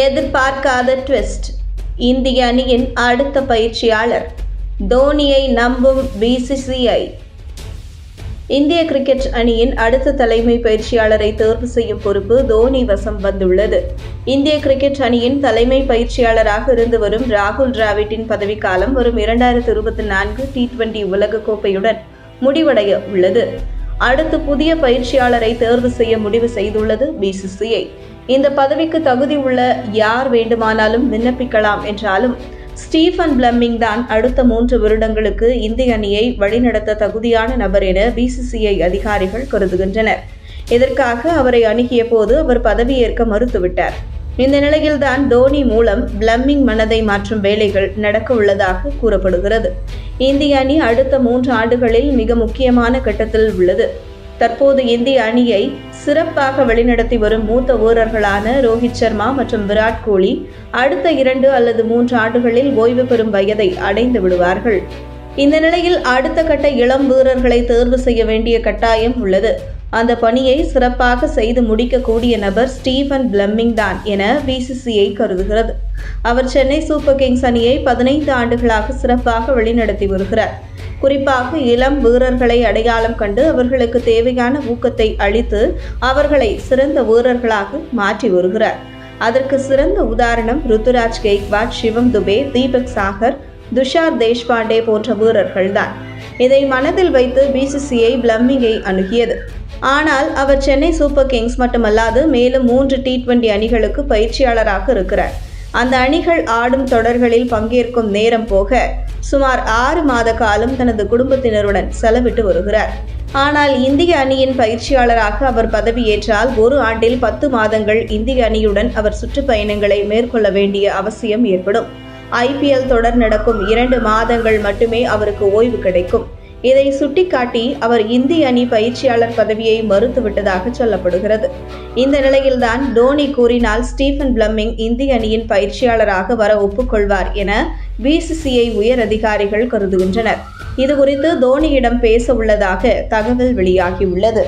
எதிர்பார்க்காத ட்விஸ்ட் இந்திய அணியின் அடுத்த பயிற்சியாளர் தோனியை நம்பும் பிசிசிஐ இந்திய கிரிக்கெட் அணியின் அடுத்த தலைமை பயிற்சியாளரை தேர்வு செய்யும் பொறுப்பு தோனி வசம் வந்துள்ளது. இந்திய கிரிக்கெட் அணியின் தலைமை பயிற்சியாளராக இருந்து வரும் ராகுல் டிராவிட்டின் பதவிக்காலம் வரும் இரண்டாயிரத்து இருபத்தி நான்கு டி டுவெண்டி உலகக்கோப்பையுடன் முடிவடைய உள்ளது. அடுத்து புதிய பயிற்சியாளரை தேர்வு செய்ய முடிவு செய்துள்ளது பிசிசிஐ இந்த பதவிக்கு தகுதி உள்ள யார் வேண்டுமானாலும் விண்ணப்பிக்கலாம் என்றாலும் ஸ்டீஃபன் பிளம்மிங் தான் அடுத்த மூன்று வருடங்களுக்கு இந்திய அணியை வழிநடத்த தகுதியான நபர் என பிசிசிஐ அதிகாரிகள் கருதுகின்றனர். இதற்காக அவரை அணுகிய போது அவர் பதவியேற்க மறுத்துவிட்டார். இந்த நிலையில்தான் தோனி மூலம் பிளம்மிங் மனதை மாற்றும் வேலைகள் நடக்க உள்ளதாக கூறப்படுகிறது. இந்திய அணி அடுத்த மூன்று ஆண்டுகளில் மிக முக்கியமான கட்டத்தில் உள்ளது. தற்போது இந்திய அணியை சிறப்பாக வழிநடத்தி வரும் மூத்த வீரர்களான ரோஹித் சர்மா மற்றும் விராட் கோலி அடுத்த இரண்டு அல்லது மூன்று ஆண்டுகளில் ஓய்வு பெறும் வயதை அடைந்து விடுவார்கள். இந்த நிலையில் அடுத்த கட்ட இளம் வீரர்களை தேர்வு செய்ய வேண்டிய கட்டாயம் உள்ளது. அந்த பணியை சிறப்பாக செய்து முடிக்கக்கூடிய நபர் ஸ்டீஃபன் பிளம்மிங் தான் என பிசிசிஐ கருதுகிறது. அவர் சென்னை சூப்பர் கிங்ஸ் அணியை பதினைந்து ஆண்டுகளாக சிறப்பாக வழிநடத்தி வருகிறார். குறிப்பாக இளம் வீரர்களை அடையாளம் கண்டு அவர்களுக்கு தேவையான ஊக்கத்தை அளித்து அவர்களை சிறந்த வீரர்களாக மாற்றி வருகிறார். அதற்கு சிறந்த உதாரணம் ருத்துராஜ் கெய்க்வாட் சிவம் துபே தீபக் சாகர் துஷார் தேஷ்பாண்டே போன்ற வீரர்கள்தான். இதை மனதில் வைத்து பிசிசிஐ பிளம்மிங்கை அணுகியது. ஆனால் அவர் சென்னை சூப்பர் கிங்ஸ் மட்டுமல்லாது மேலும் மூன்று டி டுவெண்டி அணிகளுக்கு பயிற்சியாளராக இருக்கிறார். அந்த அணிகள் ஆடும் தொடர்களில் பங்கேற்கும் நேரம் போக சுமார் ஆறு மாத காலம் தனது குடும்பத்தினருடன் செலவிட்டு வருகிறார். ஆனால் இந்திய அணியின் பயிற்சியாளராக அவர் பதவியேற்றால் ஒரு ஆண்டில் பத்து மாதங்கள் இந்திய அணியுடன் அவர் சுற்றுப்பயணங்களை மேற்கொள்ள வேண்டிய அவசியம் ஏற்படும். ஐபிஎல் தொடர் நடக்கும் இரண்டு மாதங்கள் மட்டுமே அவருக்கு ஓய்வு கிடைக்கும். இதை சுட்டிக்காட்டி அவர் இந்திய அணி பயிற்சியாளர் பதவியை மறுத்துவிட்டதாக சொல்லப்படுகிறது. இந்த நிலையில்தான் தோனி கூறினால் ஸ்டீஃபன் பிளம்மிங் இந்திய அணியின் பயிற்சியாளராக வர ஒப்புக்கொள்வார் என பிசிசிஐ உயர் அதிகாரிகள் கருதுகின்றனர். இதுகுறித்து தோனியிடம் பேச உள்ளதாக தகவல் வெளியாகியுள்ளது.